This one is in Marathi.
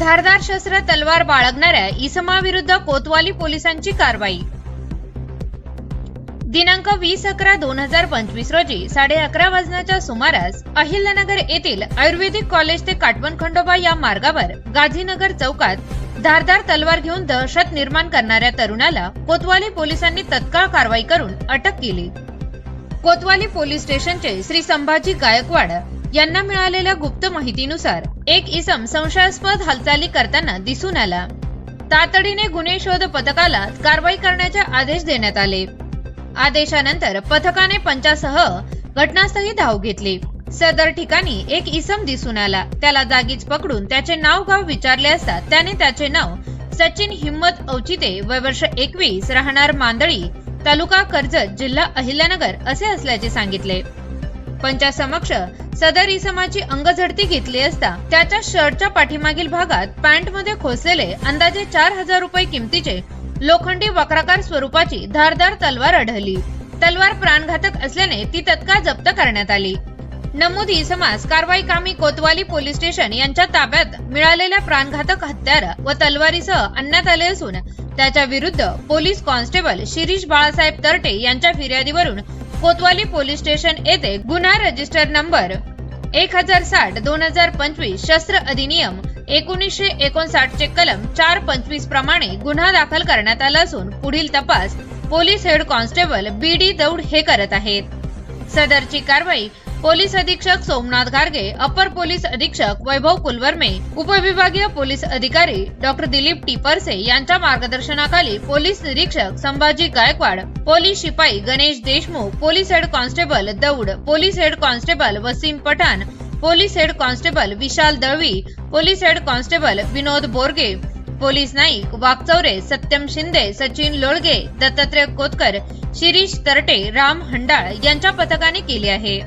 धारदार शस्त्र तलवार बाळगणाऱ्या इसमाविरुद्ध कोतवाली पोलिसांची कारवाई. दिनांक वीस अकरा दोन हजार पंचवीस रोजी साडे अकरा वाजण्याच्या सुमारास अहिल्यानगर येथील आयुर्वेदिक कॉलेज ते काटवण खंडोबा या मार्गावर गाझीनगर चौकात धारदार तलवार घेऊन दहशत निर्माण करणाऱ्या तरुणाला कोतवाली पोलिसांनी तत्काळ कारवाई करून अटक केली. कोतवाली पोलीस स्टेशनचे श्री संभाजी गायकवाड यांना मिळालेल्या गुप्त माहितीनुसार एक इसम संशयास्पद हालचाली करताना दिसून आला. तातडीने गुन्हे शोध पथकाला कारवाई करण्याचे आदेश देण्यात आले. आदेशानंतर पथकाने पंचासह घटनास्थळी धाव घेतली. सदर ठिकाणी एक इसम दिसून आला. त्याला जागीच पकडून त्याचे नाव गाव विचारले असता त्याने त्याचे नाव सचिन हिम्मत औचिते वय वर्ष एकवीस राहणार मांदळी तालुका कर्जत जिल्हा अहिल्यानगर असे असल्याचे सांगितले. पंचासमक्ष सदर इसमाची अंगझडती घेतली असता त्याच्या शर्टच्या पाठीमागील भागात पॅन्टमध्ये खोसलेले अंदाजे चार हजार रुपये किमतीचे लोखंडी वक्राकार स्वरूपाची धारदार तलवार आढळली. तलवार प्राणघातक असल्याने ती तत्काळ जप्त करण्यात आली. नमूद इसमास कारवाई कामी कोतवाली पोलीस स्टेशन यांच्या ताब्यात मिळालेल्या प्राणघातक हत्यार व तलवारीसह आणण्यात आले असून त्याच्या विरुद्ध पोलीस कॉन्स्टेबल शिरीष बाळासाहेब तरटे यांच्या फिर्यादीवरून कोतवाली पोलीस स्टेशन येथे गुन्हा रजिस्टर नंबर एक हजार साठ दोन हजार पंचवीस शस्त्र अधिनियम एकोणीसशे एकोणसाठ चे कलम चार पंचवीस प्रमाणे गुन्हा दाखल करण्यात आला असून पुढील तपास police head constable B D Daud हे करत आहेत. सदरची कारवाई पोलीस अधीक्षक सोमनाथ गार्गे अपर पोलीस अधीक्षक वैभव कुलवर्मे उपविभागीय पोलीस अधिकारी डॉक्टर दिलीप टिपरसे यांच्या मार्गदर्शनाखाली पोलीस निरीक्षक संभाजी गायकवाड पोलीस शिपाई Ganesh Deshmukh police head constable Daud police head constable Wasim Pathan police head constable Vishal Dalvi police head constable Vinod Borge police Naik Wakchaure Satyam Shinde Sachin Lolge Dattatray Kotkar Shirish Tarte Ram Handal यांच्या पथकाने केली आहे.